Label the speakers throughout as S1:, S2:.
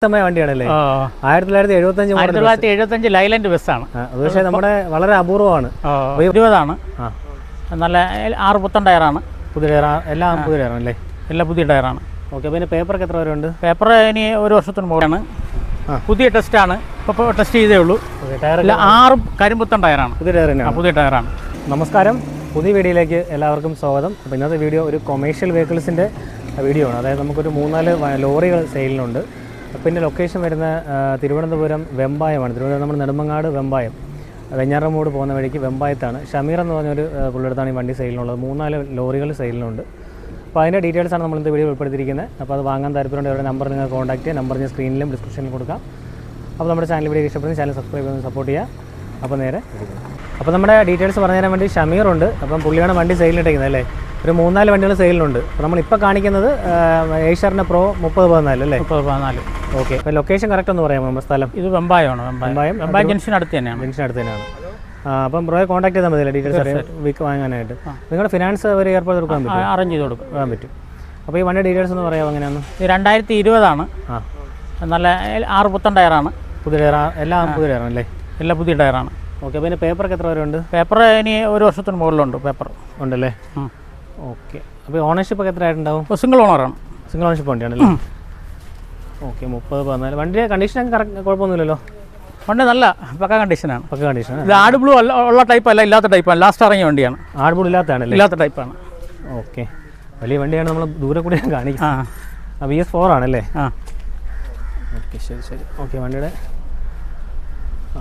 S1: വ്യത്യസ്തമായ വണ്ടിയാണല്ലേ. ആയിരത്തി തൊള്ളായിരത്തി എഴുപത്തി അഞ്ച്
S2: ആയിരത്തി തൊള്ളായിരത്തി എഴുപത്തഞ്ച് ലൈലൻഡ് ബസ്
S1: ആണ്. പക്ഷേ നമ്മുടെ വളരെ അപൂർവമാണ്.
S2: ഇരുപതാണ്. നല്ല ആറ് പുത്തൻ ടയറാണ്
S1: പുതിയ ടയർ എല്ലാം പുതിയ ടയറാണല്ലേ
S2: എല്ലാം പുതിയ ടയറാണ്
S1: ഓക്കെ പിന്നെ പേപ്പറൊക്കെ എത്ര വരെ ഉണ്ട്?
S2: പേപ്പർ ഇനി ഒരു വർഷത്തിന് മുകളിലാണ്. പുതിയ ടെസ്റ്റ് ആണ്. ഇപ്പോൾ ടെസ്റ്റ് ചെയ്തേ ഉള്ളൂ.
S1: ടയർ
S2: ആറ് കരിമ്പുത്തൻ ടയറാണ്
S1: പുതിയ ടയർ തന്നെയാണ്?
S2: പുതിയ ടയറാണ്
S1: നമസ്കാരം. പുതിയ വീഡിയോയിലേക്ക് എല്ലാവർക്കും സ്വാഗതം. അപ്പോൾ ഇന്നത്തെ വീഡിയോ ഒരു കൊമേഴ്ഷ്യൽ വെഹിക്കിൾസിന്റെ വീഡിയോ ആണ്. അതായത് നമുക്കൊരു മൂന്നാൽ ലോറികൾ സെയിലിനുണ്ട് പിന്നെ ലൊക്കേഷൻ വരുന്ന തിരുവനന്തപുരം വെമ്പായമാണ്. തിരുവനന്തപുരം നമ്മുടെ നെടുമങ്ങാട് വെമ്പായം. വെഞ്ഞാറമൂട് പോകുന്ന വഴിക്ക് വെമ്പായത്താണ്. ഷമീർ എന്ന് പറഞ്ഞൊരു പുള്ളിയെടുത്താണ് ഈ വണ്ടി സെയിലിനുള്ളത് മൂന്നാൽ ലോറികൾ സെയിലിനുണ്ട് അപ്പോൾ അതിന്റെ ഡീറ്റെയിൽസാണ് നമ്മൾ ഇന്നത്തെ വീഡിയോ ഉൾപ്പെടുത്തിയിരിക്കുന്നത്. അപ്പോൾ അത് വാങ്ങാൻ താല്പര്യമുണ്ട് അവരുടെ നമ്പർ നിങ്ങൾ കോൺടാക്ട് ചെയ്യുക. നമ്പർ സ്ക്രീനിലും ഡിസ്ക്രിപ്ഷനിലും കൊടുക്കാം. അപ്പോൾ നമ്മുടെ ചാനൽ വീഡിയോ ഇഷ്ടപ്പെടുന്ന ചാനൽ സബ്സ്ക്രൈബ് ചെയ്ത് സപ്പോർട്ട് ചെയ്യുക. അപ്പോൾ നേരെ. അപ്പോൾ നമ്മുടെ ഡീറ്റെയിൽസ് പറഞ്ഞു തരാൻ വേണ്ടി ഷമീർ ഉണ്ട് അപ്പം പുള്ളിയാണ് വണ്ടി സെയിലിട്ടേക്കുന്നത് അല്ലേ? ഒരു മൂന്നാൽ വണ്ടികൾ സെയിലുണ്ട് അപ്പോൾ നമ്മളിപ്പോൾ കാണിക്കുന്നത് ഏഷ്യറിന്റെ പ്രോ മുപ്പത് പതിനാല് അല്ലേ?
S2: മുപ്പത് പതിനാല്.
S1: ഓക്കെ. അപ്പോൾ ലൊക്കേഷൻ കറക്റ്റ് ഒന്ന് പറയാമോ നമ്മുടെ സ്ഥലം?
S2: ഇത് വെമ്പായമാണ് വെമ്പായം.
S1: വെമ്പായം,
S2: ജംഗ്ഷൻ അടുത്ത് തന്നെയാണ്.
S1: ജംഗ്ഷൻ അടുത്ത് തന്നെയാണ്. അപ്പം ബ്രോയെ കോൺടാക്ട് ചെയ്താൽ മതിയല്ലേ ഡീറ്റെയിൽസ് അറിയാം. വീക്ക് വാങ്ങാനായിട്ട്. നിങ്ങളുടെ ഫിനാൻസ് അവർ ഏർപ്പാട് കൊടുക്കാൻ പറ്റും
S2: അറേഞ്ച് ചെയ്ത്
S1: കൊടുക്കാൻ പറ്റും. അപ്പോൾ ഈ വണ്ടി ഡീറ്റെയിൽസ് ഒന്ന് പറയാമോ അങ്ങനെയാണ്
S2: ഇത് രണ്ടായിരത്തി ഇരുപതാണ്
S1: ആ.
S2: നല്ല ആറ് പുത്തൻ ടയറാണ്.
S1: പുതിയ ടയർ എല്ലാം പുതിയ ടയറാണ് അല്ലേ?
S2: എല്ലാം പുതിയ ടയറാണ്.
S1: ഓക്കെ അപ്പോൾ പിന്നെ പേപ്പറൊക്കെ എത്ര വരെ ഉണ്ട്?
S2: പേപ്പർ ഇനി ഒരു വർഷത്തിന് മുകളിലുണ്ട് പേപ്പർ
S1: ഉണ്ടല്ലേ? ഓക്കെ. അപ്പോൾ ഓണർഷിപ്പ് ഒക്കെ എത്ര ആയിട്ടുണ്ടാവും?
S2: ഇപ്പോൾ സിംഗിൾ ഓണറാണ്.
S1: സിംഗിൾ ഓണർഷിപ്പ് വണ്ടിയാണല്ലേ? ഓക്കെ മുപ്പത് പതിനാല്. വണ്ടിയുടെ കണ്ടീഷനൊക്കെ കറക്റ്റ് കുഴപ്പമൊന്നുമില്ലല്ലോ?
S2: വണ്ടി നല്ല പക്ക കണ്ടീഷനാണ്.
S1: പക്ക കണ്ടീഷൻ
S2: ഇത് ആട് ബ്ലൂ അല്ല ഉള്ള ടൈപ്പ് അല്ല ഇല്ലാത്ത ടൈപ്പാണ് ലാസ്റ്റ് ഇറങ്ങിയ വണ്ടിയാണ്.
S1: ആട് ബ്ലൂ ഇല്ലാത്തതാണ്
S2: ഇല്ലാത്ത ടൈപ്പാണ്
S1: ഓക്കെ. വലിയ വണ്ടിയാണ് നമ്മൾ ദൂരെ കൂടി
S2: ആ
S1: കാണിക്കുന്നത്. ആ. ബി എസ് ഫോർ ആണല്ലേ?
S2: ആ.
S1: ഓക്കെ ശരി ശരി. ഓക്കെ വണ്ടിയുടെ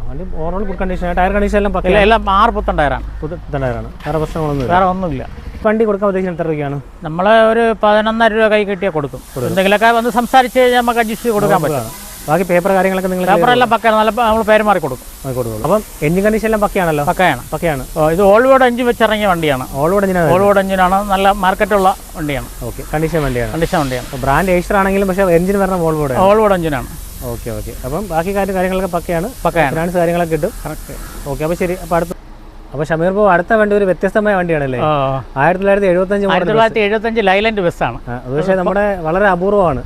S1: വണ്ടി ഓവറോൾ ഗുഡ് കണ്ടീഷനാണ് ടയർ കണ്ടീഷൻ എല്ലാം
S2: പക്കല്ല എല്ലാം ആറ് പുത്തൻ ടയറാണ്
S1: പുത്തൻ ടയറാണ് വേറെ പ്രശ്നങ്ങളൊന്നും
S2: വേറെ ഒന്നുമില്ല.
S1: വണ്ടി കൊടുക്കാൻ ഉദ്ദേശിക്കുന്നത് എത്ര രൂപയാണ്
S2: നമ്മൾ ഒരു പതിനൊന്നര രൂപ കൈ കിട്ടിയാൽ കൊടുക്കും. എന്തെങ്കിലുമൊക്കെ വന്ന് സംസാരിച്ച് കഴിഞ്ഞാൽ നമുക്ക് അഡ്ജസ്റ്റ് കൊടുക്കാൻ പറ്റും.
S1: ബാക്കി പേപ്പർ കാര്യങ്ങളൊക്കെ നിങ്ങൾ
S2: പേപ്പർ എല്ലാം പക്കയാണ് നല്ല നമ്മൾ പേര് മാറി കൊടുക്കും.
S1: കൊടുക്കും അപ്പം എഞ്ചിൻ കണ്ടീഷൻ എല്ലാം പക്കയാണല്ലോ?
S2: പക്കയാണ്.
S1: പക്കയാണ്.
S2: ഇത് ഓൾവേഡ് എഞ്ചിൻ വെച്ചിറങ്ങിയ വണ്ടിയാണ്.
S1: ഓൾവോഡ് എഞ്ചിനാണ്
S2: ഓൾവേഡ് എഞ്ചിനാണ് നല്ല മാർക്കറ്റുള്ള വണ്ടിയാണ്.
S1: ഓക്കെ കണ്ടീഷൻ വണ്ടിയാണ്.
S2: കണ്ടീഷൻ വണ്ടിയാണ്.
S1: ബ്രാൻഡ് ഏഷ്യർ ആണെങ്കിലും പക്ഷേ എഞ്ചിൻ പറഞ്ഞ ഓൾവോഡ്
S2: ഓൾവേഡ് എഞ്ചിനാണ്
S1: ഓക്കെ ഓക്കെ അപ്പം ബാക്കി കാര്യം കാര്യങ്ങളൊക്കെ പക്കയാണ്.
S2: പക്കയാണ്.
S1: ഫിനാൻസ് കാര്യങ്ങളൊക്കെ കിട്ടും.
S2: കറക്റ്റ്
S1: ഓക്കെ അപ്പോൾ ശരി. അപ്പോൾ അടുത്ത അപ്പോൾ ഷമീർ ബാബു അടുത്ത വണ്ടി ഒരു വ്യത്യസ്തമായ വണ്ടിയാണല്ലേ? ആയിരത്തി തൊള്ളായിരത്തി എഴുപത്തഞ്ച്
S2: ആയിരത്തി
S1: മോഡൽ
S2: തൊള്ളായിരത്തി എഴുപത്തഞ്ച് ലൈലൻഡ് ബസ്സാണ്.
S1: അത് പക്ഷേ നമ്മുടെ വളരെ അപൂർവമാണ്.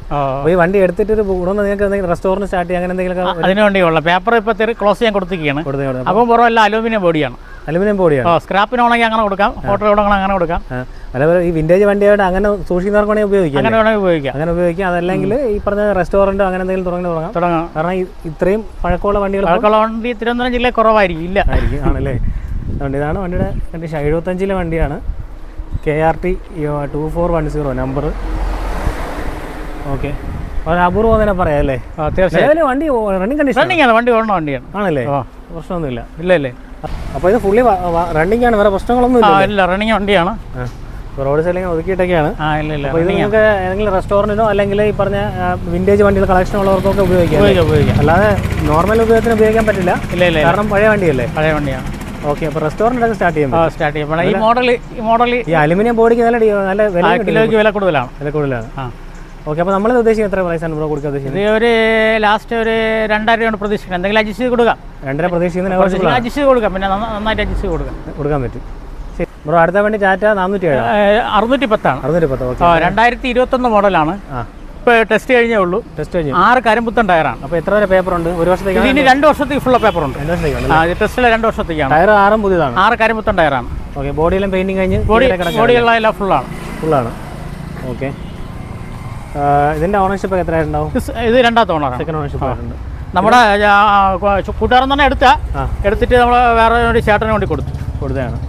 S1: ഈ വണ്ടി എടുത്തിട്ട് ഒരു ഗുണമെന്ന് നിങ്ങൾക്ക് എന്തെങ്കിലും റെസ്റ്റോറന്റ് സ്റ്റാർട്ട് ചെയ്യാൻ അങ്ങനെ എന്തെങ്കിലും
S2: അതിന് വേണ്ടിയുള്ള പേപ്പർ ഇപ്പൊ ക്ലോസ് ചെയ്യാൻ കൊടുത്തിരിക്കുകയാണ്.
S1: അപ്പം പുറം
S2: അപ്പം പുറമല്ല അലൂമിനിയം ബോഡിയാണ്
S1: അലുമിനിയം ബോഡിയാണ്
S2: സ്ക്രാപ്പിനാണെങ്കിൽ അങ്ങനെ കൊടുക്കാം. ഹോട്ടൽ കൊടുക്കണം അങ്ങനെ കൊടുക്കാം.
S1: അതേപോലെ ഈ വിന്റേജ് വണ്ടിയായിട്ട് അങ്ങനെ സൂക്ഷിക്കുന്നവർക്കാണെങ്കിൽ ഉപയോഗിക്കാം
S2: അങ്ങനെ വേണമെങ്കിൽ ഉപയോഗിക്കാം.
S1: അങ്ങനെ ഉപയോഗിക്കാം. അതല്ലെങ്കിൽ ഈ പറഞ്ഞ റെസ്റ്റോറന്റോ അങ്ങനെ എന്തെങ്കിലും തുടങ്ങി തുടങ്ങാം.
S2: തുടങ്ങാം.
S1: കാരണം ഇത്രയും പഴക്കമുള്ള വണ്ടികൾ
S2: പഴക്കമുള്ള വണ്ടി തിരുവനന്തപുരം ജില്ലയിൽ കുറവായിരിക്കും. ഇല്ല.
S1: ആയിരിക്കും ആണല്ലേ? അതുകൊണ്ട് ഇതാണ് വണ്ടിയുടെ കണ്ടീഷൻ എഴുപത്തഞ്ചിലെ വണ്ടിയാണ്. K R T two four one zero number okay വളരെ അപൂർവം തന്നെ പറയാം അല്ലേ?
S2: തീർച്ചയായും.
S1: വണ്ടി റണ്ണിങ് കണ്ടീഷൻ
S2: റണ്ണിങ് ആണ്? വണ്ടി ഓടണ വണ്ടിയാണ്.
S1: ആണല്ലേ? പ്രശ്നമൊന്നുമില്ല.
S2: ഇല്ല അല്ലേ
S1: അപ്പോൾ ഇത് ഫുള്ളി റണ്ണിങ് ആണ് വേറെ പ്രശ്നങ്ങളൊന്നും ഇല്ല
S2: റണ്ണിങ് വണ്ടിയാണ്.
S1: റോഡ് സൈഡിൽ ഒതുക്കിയിട്ടൊക്കെയാണ്. ഇത് നിങ്ങൾക്ക് ഏതെങ്കിലും റെസ്റ്റോറന്റിനോ അല്ലെങ്കിൽ ഈ പറഞ്ഞ വിന്റേജ് വണ്ടികൾ കളക്ഷൻ ഉള്ളവർക്കൊക്കെ ഉപയോഗിക്കാം അല്ലാതെ നോർമൽ ഉപയോഗത്തിന് ഉപയോഗിക്കാൻ പറ്റില്ല.
S2: ഇല്ല ഇല്ല.
S1: കാരണം പഴയ വണ്ടിയല്ലേ?
S2: പഴയ വണ്ടിയാണ്.
S1: ഓക്കെ അപ്പോൾ റെസ്റ്റോറന്റ് ഒക്കെ സ്റ്റാർട്ട്
S2: ചെയ്യാം സ്റ്റാർട്ട് ചെയ്യാം ഈ മോഡൽ ഈ മോഡൽ
S1: ഈ അലുമിനിയം ബോഡിക്ക് നല്ല നല്ല വില
S2: കിലോയ്ക്ക് വില കൂടുതലാണ്.
S1: വില കൂടുതലാണ്.
S2: ആ.
S1: ഓക്കെ അപ്പോൾ നമ്മൾ ഉദ്ദേശിക്കുന്നത് എത്ര പ്രൈസാണ് ബ്രോ കൊടുക്കാൻ ഉദ്ദേശിക്കുന്നത്?
S2: ഒരു ലാസ്റ്റ് ഒരു രണ്ടായിരം പ്രതീക്ഷിക്കണം എന്തെങ്കിലും അഡ്ജസ്റ്റ് ചെയ്ത് കൊടുക്കാം.
S1: രണ്ടര പ്രതീക്ഷിക്കുന്ന.
S2: അഡ്ജസ്റ്റ് കൊടുക്കാം. പിന്നെ നന്ന- നന്നായിട്ട് അഡ്ജസ്റ്റ് കൊടുക്കാം.
S1: കൊടുക്കാൻ പറ്റും. ശരി. ബ്രോ അടുത്ത വേണ്ടി ടാറ്റ നാനൂറ്റി ഏഴ്
S2: അറുന്നൂറ്റി പത്താണ്
S1: അറുന്നൂറ്റി പത്ത് ഓക്കെ
S2: രണ്ടായിരത്തി ഇരുപത്തൊന്ന് മോഡലാണ്
S1: ആ.
S2: ഇപ്പോൾ ടെസ്റ്റ് കഴിഞ്ഞേ ഉള്ളൂ.
S1: ടെസ്റ്റ് കഴിഞ്ഞു.
S2: ആറ് കരിമ്പുത്തൻ ടയറാണ്
S1: അപ്പോൾ എത്ര വരെ പേപ്പർ ഉണ്ട്? ഒരു വർഷത്തേക്ക്
S2: ഇനി രണ്ട് വർഷത്തേക്ക് ഫുള്ള പേപ്പർ ഉണ്ട്. ടെസ്റ്റിലെ രണ്ട് വർഷത്തേക്കാണ്.
S1: ടയർ ആറും പുതിയതാണ്.
S2: ആറ് കരിമ്പുത്തൻ ടയറാണ്
S1: ഓക്കെ ബോഡിയെല്ലാം പെയിന്റിങ് കഴിഞ്ഞ്
S2: ബോഡി ബോഡിയുള്ള എല്ലാം ഫുള്ളാണ്
S1: ഫുള്ളാണ് ഓക്കെ ഇതിന്റെ ഓണർഷിപ്പ് എത്ര ഉണ്ടാവും
S2: ഇത് രണ്ടാമത്തെ ഓണറാണ്
S1: സെക്കൻഡ് ഓണർഷിപ്പ് ആയിട്ടുണ്ട്.
S2: നമ്മുടെ കൂട്ടുകാരൻ തന്നെ എടുത്ത. എടുത്തിട്ട് നമ്മൾ വേറെ ചേട്ടന് വേണ്ടി കൊടുത്തു.
S1: കൊടുത്തതാണ്.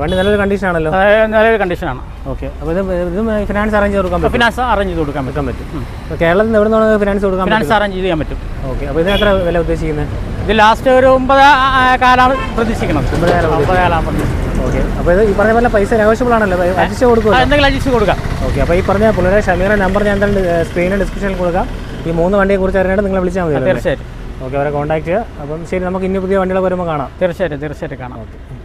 S1: വണ്ടി നല്ലൊരു കണ്ടീഷൻ ആണല്ലോ?
S2: നല്ലൊരു കണ്ടീഷനാണ്
S1: ഓക്കെ അപ്പോൾ ഇത് ഇത് ഫിനാൻസ് അറേഞ്ച് ചെയ്ത് കൊടുക്കാൻ
S2: ഫിനാൻസ് അറേഞ്ച് ചെയ്ത് കൊടുക്കാൻ പറ്റും.
S1: പറ്റും. കേരളത്തിൽ നിന്ന് എവിടെ നിന്നാണ് ഫിനാൻസ് കൊടുക്കാൻ
S2: ഫിനാൻസ് അറേഞ്ച് ചെയ്യാൻ പറ്റും.
S1: ഓക്കെ അപ്പോൾ ഇതിന് എത്ര വില ഉദ്ദേശിക്കുന്നത്
S2: ഇത് ലാസ്റ്റ് ഒരു ഒമ്പത് കാലാണ് പ്രതീക്ഷിക്കുന്നത്. ഒമ്പത് കാലാണ് പ്രതീക്ഷിക്കുന്നത്.
S1: ഓക്കെ അപ്പോൾ ഇത് ഈ പറഞ്ഞ പോലെ പൈസ നെഗോഷ്യബിൾ ആണല്ലോ. അഡ്ജസ്റ്റ്
S2: കൊടുക്കുക
S1: കൊടുക്കും
S2: എന്തെങ്കിലും അഡ്ജസ്റ്റ് കൊടുക്കാം.
S1: ഓക്കെ അപ്പോൾ ഈ പറഞ്ഞ പുള്ളിയുടെ ഷമീറിന്റെ നമ്പർ ഞാൻ എന്തായാലും സ്ക്രീനിൽ ഡിസ്ക്രിപ്ഷനിൽ കൊടുക്കാം. ഈ മൂന്ന് വണ്ടിയെ കുറിച്ച് അറിയാനായിട്ട് നിങ്ങൾ വിളിച്ചാൽ മതി
S2: തീർച്ചയായിട്ടും.
S1: ഓക്കെ അവരെ കോൺടാക്ട് ചെയ്യുക അപ്പം ശരി നമുക്ക് ഇനി പുതിയ വണ്ടികൾ വരുമ്പോൾ കാണാം.
S2: തീർച്ചയായിട്ടും തീർച്ചയായിട്ടും കാണാം.